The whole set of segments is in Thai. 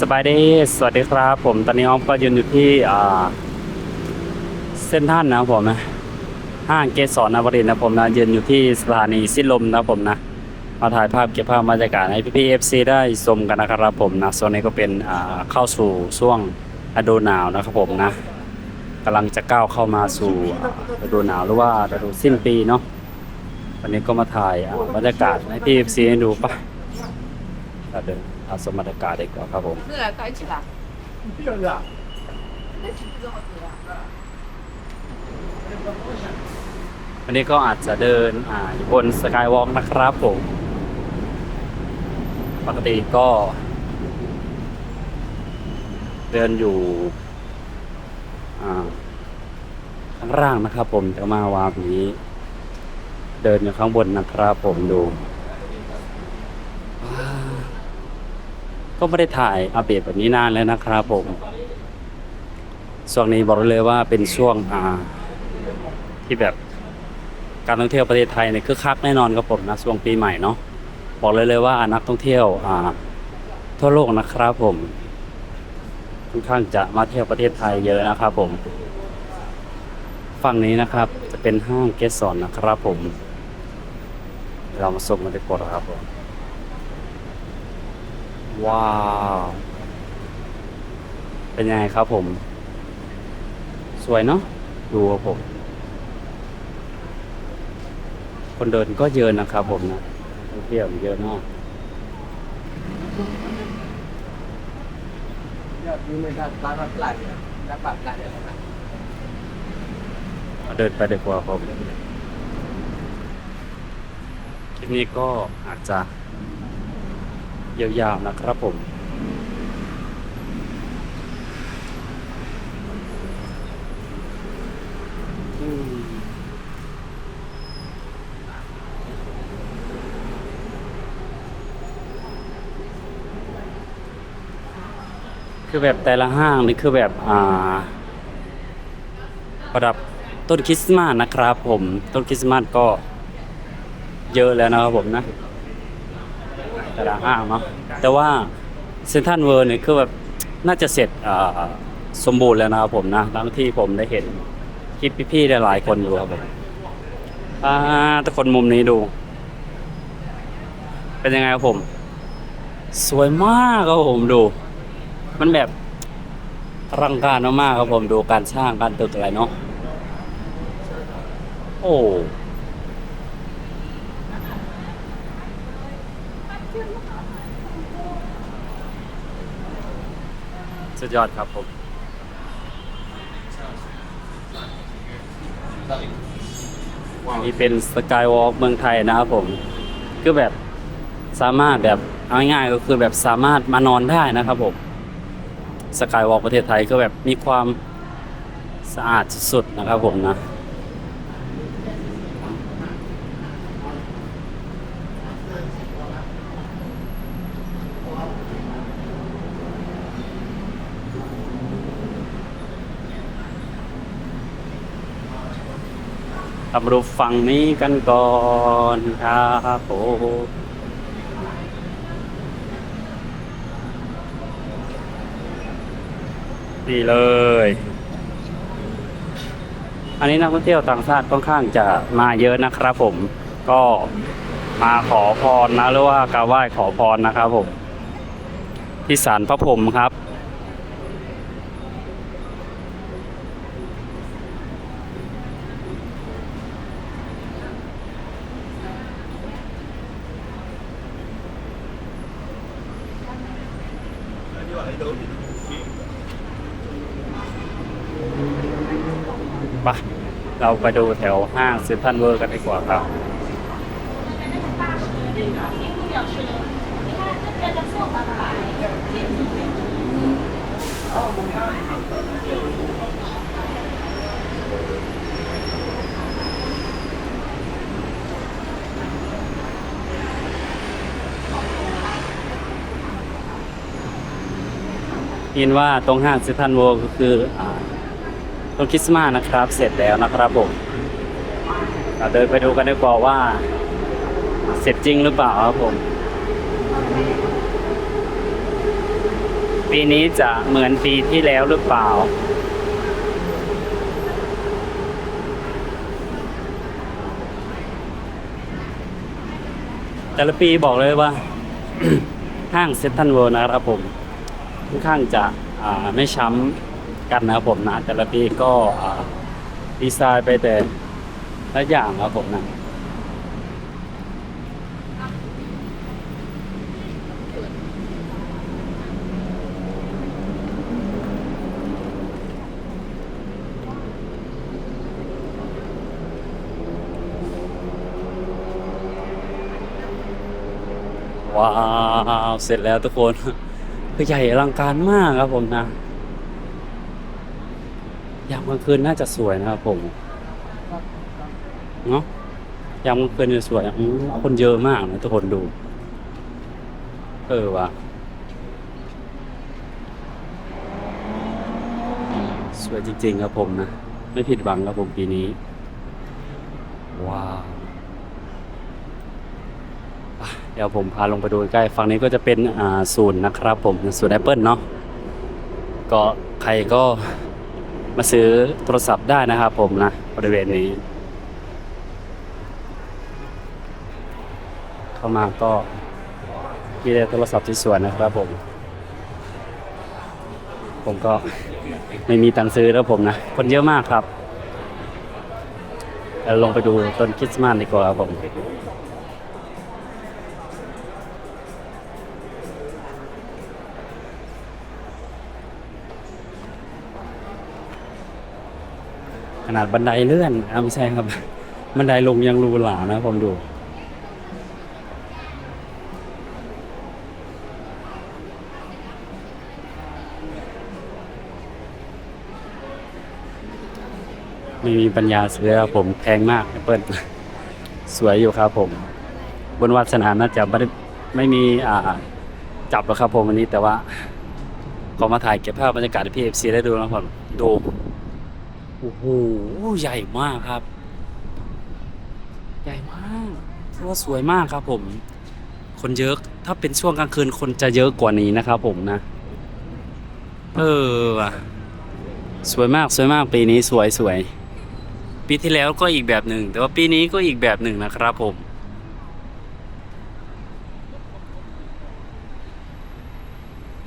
สบายดี สวัสดีครับ ผม ตอนนี้อ้อฟก็ยืนอยู่ที่เส้นท่านนะผมนะ ห้างเกสรนวรินนะผมนะยืนอยู่ที่สถานีสิ้นลมนะผมนะ มาถ่ายภาพเก็บภาพบรรยากาศให้พี่ๆเอฟซีได้ชมกันนะครับผมนะส่วนนี้ก็เป็นเข้าสู่ช่วงฤดูหนาวนะครับผมนะกำลังจะก้าวเข้ามาสู่อ่าฤดูหนาวหรือว่าฤดูสิ้นปีเนาะวันนี้ก็มาถ่ายบรรยากาศให้พี่เอฟซีดูปะ ถ้าเดินอาสมบรรากาศดีกว่าครับผมเื่อไหลาดเละวันนี้ก็อาจจะเดินอ่าบนสกายวอล์กนะครับผม ปกติก็ เดินอยู่ข้างล่างนะครับผมแต่มาวาบนี้ เดินอยู่ข้างบนนะครับผมดู ก็ไม่ได้ถ่ายอัปเดตแบบนี้นานแล้วนะครับผมช่วงนี้บอกเลยว่าเป็นช่วงอ่าที่แบบการท่องเที่ยวประเทศไทยเนี่ยคึกคักแน่นอนครับผมนะช่วงปีใหม่เนาะบอกเลยเลยว่านักท่องเที่ยวอ่าทั่วโลกนะครับผมค่อนข้างจะมาเที่ยวประเทศไทยเยอะนะครับผม ฝั่งนี้นะครับจะเป็นห้างเกสรนนะครับผม เรามาส่งมาดีกว่าครับผม ว้าว เป็นยังไงครับผม สวยเนาะดูครัผม คนเดินก็เยอะนะครับผมนะเที่ยวเยอะมากเดินไปเดีกกว่าผมคลิปนี้ก็อาจจะ ยาวๆนะครับผมอืมคือแบบแต่ละห้างนี่คือแบบอ่า ประดับต้นคริสต์มาสนะครับ ผมต้นคริสต์มาสก็เยอะแล้วนะครับผมนะ แต่ละห้างเนาะ แต่ว่าเซนทันเวิร์เนี่ยคือแบบน่าจะเสร็จสมบูรณ์แล้วนะครับผมนะทั้งที่ผมได้เห็นคลิปพี่ๆหลายๆคนอยู่ครับผมอ่าทุกคนมุมนี้ดู เป็นยังไงครับผม สวยมากครับผมดู มันแบบอลังการมากๆครับผมดูการสร้างการตึกอะไรเนาะโอ้ สุดยอดครับผม นี่เป็นสกายวอล์กเมืองไทยนะครับผมคือแบบสามารถแบบเอาง่ายๆก็คือแบบสามารถมานอนได้นะครับผมสกายวอล์กประเทศไทยก็แบบมีความสะอาดสุดๆนะครับผมนะ ทำรูปฝั่งนี้กันก่อนครับโอ้ดีเลย อันนี้นักท่องเที่ยวต่างชาติค่อนข้างจะมาเยอะนะครับผม ก็มาขอพรนะหรือว่ากราบไหว้ขอพรนะครับผม ที่ศาลพระพรหมครับ ไปะ เราไปดูแถวห้างเซ็นทรัลเวิร์กันดีกว่าครับยินว่าตรงห้างเซ็นทรัลเวิร์ก็คืออ ต้นคริสต์มาสนะครับ เสร็จแล้วนะครับผมเราเดินไปดูกันดีกว่าว่า เสร็จจริงหรือเปล่าครับผม ปีนี้จะเหมือนปีที่แล้วหรือเปล่าแต่ละปีบอกเลยว่า ห้างเซ็นทรัลเวิลด์นะครับผมค่อนข้างจะไม่ช้ำ กันนะครับผมนะแต่ละปีก็ดีไซน์ไปแต่ละอย่างครับผมนะว้าว เสร็จแล้วทุกคน คือใหญ่อลังการมากครับผมนะ ยามกลางคืนน่าจะสวยนะครับผมเนาะยามกลางคืนจะสวยอืมคนเยอะมากนะทุกคนดู เออว่ะสวยจริงๆครับผมนะ ไม่ผิดหวังครับผมปีนี้ ว้าวเดี๋ยวผมพาลงไปดูใกล้ฝั่งนี้ก็จะเป็นอ่าศูนย์นะครับผมศูนย์แอปเปิลเนาะก็ใครก็ มาซื้อโทรศัพท์ได้นะครับผมนะบริเวณนี้ เข้ามาก็มีแต่โทรศัพท์ที่สวยนะครับผม ผมก็ไม่มีตังค์ซื้อแล้วผมนะ คนเยอะมากครับลงไปดูต้นคริสต์มาสดีกว่าครับผม นาดบันไดเลื่อนอาไม่ใช่ครับ บันไดลงยังรูหลานะผมดูไม่มีปัญญาซื้อครับผมแพงมากเปิลสวยอยู่ครับผม บนวัดสนามน่าจะไม่ได้ไม่มีอ่าจับหรอกครับผมวันนี้แต่ว่าก็มาถ่ายเก็บภาพบรรยากาศให้พี่เอฟซีได้ดูนะครับผมดู โอ้โหใหญ่มากครับ ใหญ่มากถือว่าสวยมากครับผม คนเยอะถ้าเป็นช่วงกลางคืนคนจะเยอะกว่านี้นะครับผมนะ เออว่ะสวยมากสวยมากปีนี้สวยสวยปีที่แล้วก็อีกแบบหนึ่ง แต่ว่าปีนี้ก็อีกแบบหนึ่งนะครับผม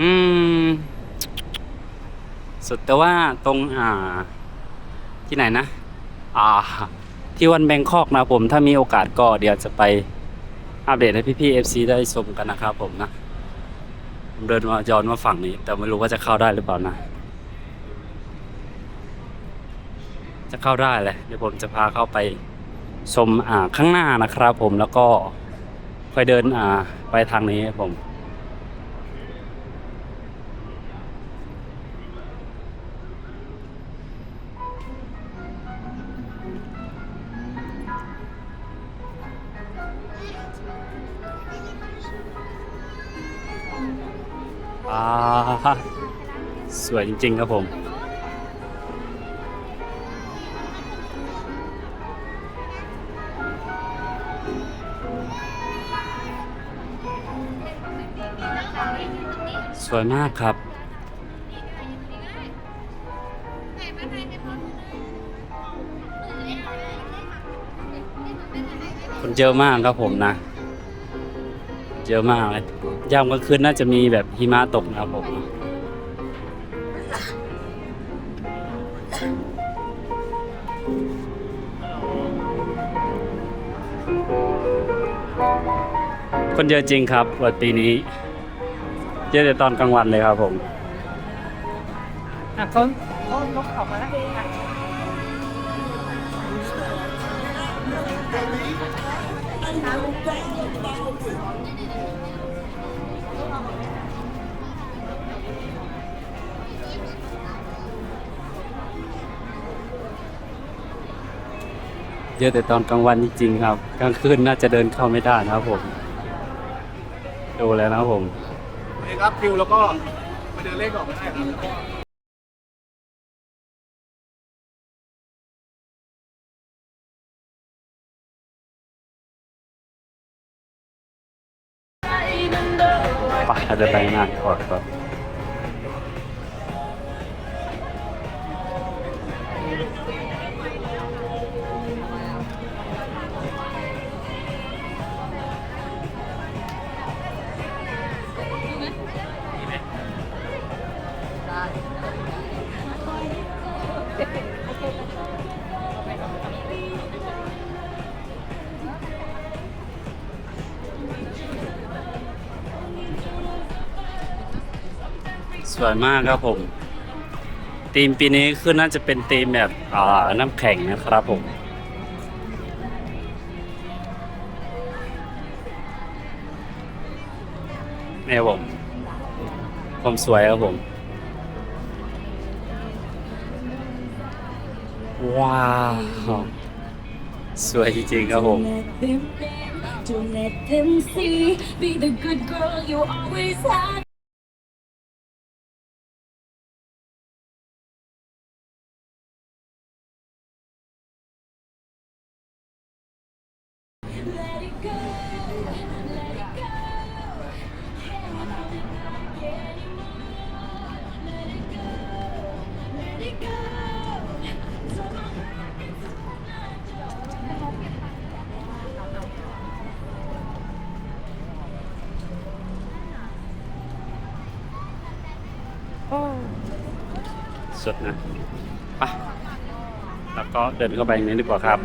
อืมสุดแต่ว่าตรงอ่า ที่ไหนนะ อ่า ที่วันแบงคอกนะผม ถ้ามีโอกาสก็เดี๋ยวจะไปอัปเดตให้พี่ๆ FC ได้ชมกันนะครับผมนะผมเดินมาย้อนมาฝั่งนี้ แต่ไม่รู้ว่าจะเข้าได้หรือเปล่านะ จะเข้าได้เลยเดี๋ยวผมจะพาเข้าไปชมอ่าข้างหน้านะครับผมแล้วก็ค่อยเดินอ่าไปทางนี้ครับผม อ่าสวยจริง ๆ ครับผม สวยมากครับ คนเยอะมากครับผมนะ เยอะมากเลยยามกลางคืนน่าจะมีแบบหิมะตกนะครับผมคนเยอะจริงครับวันปีนี้ เยอะแต่ตอนกลางวันเลยครับผมอะเขาเขาลบออกมาแล้วอะ เยอะแต่ตอนกลางวันจริงๆครับ กลางคืนน่าจะเดินเข้าไม่ได้นะครับผม ดูแล้วนะครับผมนี่ครับคิวแล้วก็ไปเดินเล่นก่อนก็ได้ครับไปอาจะไปงานก่อนครับ สวยมากครับผมธีมปีนี้คือน่าจะเป็นธีมแบบอ่าน้ำแข็งนะครับผมนี่ผมความสวยครับผม ว้าว สวยจริงๆครับผม Don't let them see. Be the good girl you always had. สุดนะไปแล้วก็เดินเข้าไปในนี้ดีกว่าครับ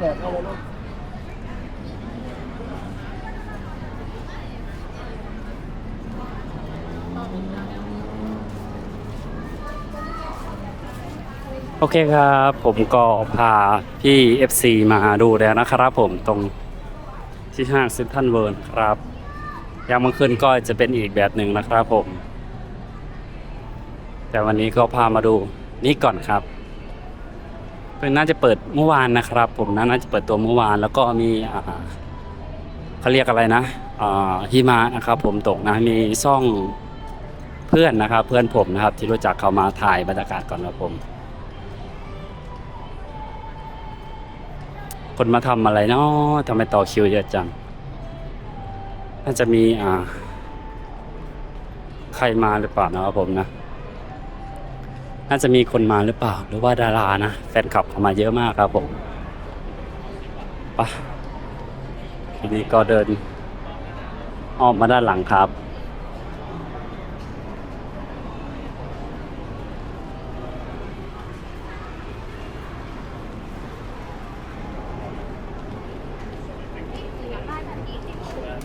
โอเคครับ ผมก็พาพี่ FC มาดูแล้วนะครับผมตรงที่ห้างเซ็นทรัลเวิร์ครับยามเมื่อคืนก็จะเป็นอีกแบบหนึ่งนะครับผม แต่วันนี้ก็พามาดู นี่ก่อนครับเป็นน่าจะเปิดเมื่อวานนะครับ ผมนะน่าจะเปิดตัวเมื่อวาน แล้วก็มีเขาเรียกอะไรนะอ่าหิมะนะครับผมตกนะมีซ่องเพื่อนนะครับ เพื่อนผมนะครับ ที่รู้จักเขามาถ่ายบรรยากาศก่อนครับผม คนมาทำอะไรเนาะทำไมต่อคิวเยอะจังน่าจะมีอ่า ใครมาหรือเปล่านะครับผมนะ น่าจะมีคนมาหรือเปล่า หรือว่าดารานะ แฟนคลับเข้ามาเยอะมากครับผมไปะทีนี้ก็เดินออกมาด้านหลังครับ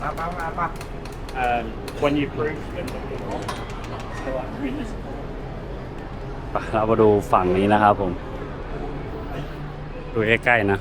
มามามามา Um, when you prove them, ไป เรามาดูฝั่งนี้นะครับผม ดูใกล้ๆนะ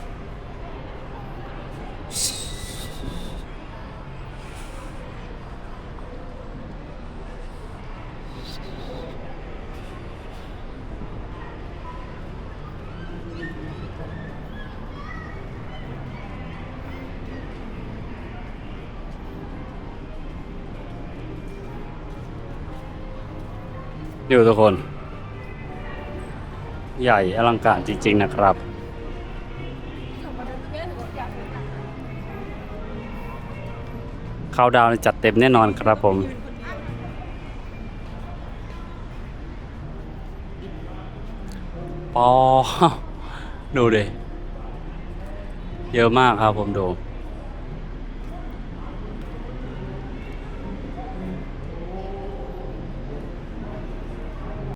ดูทุกคน ใหญ่อลังการจริง ๆ นะครับ เขาดาวจัดเต็มแน่นอนครับผม ปอ ดูดิ เยอะมากครับผมดู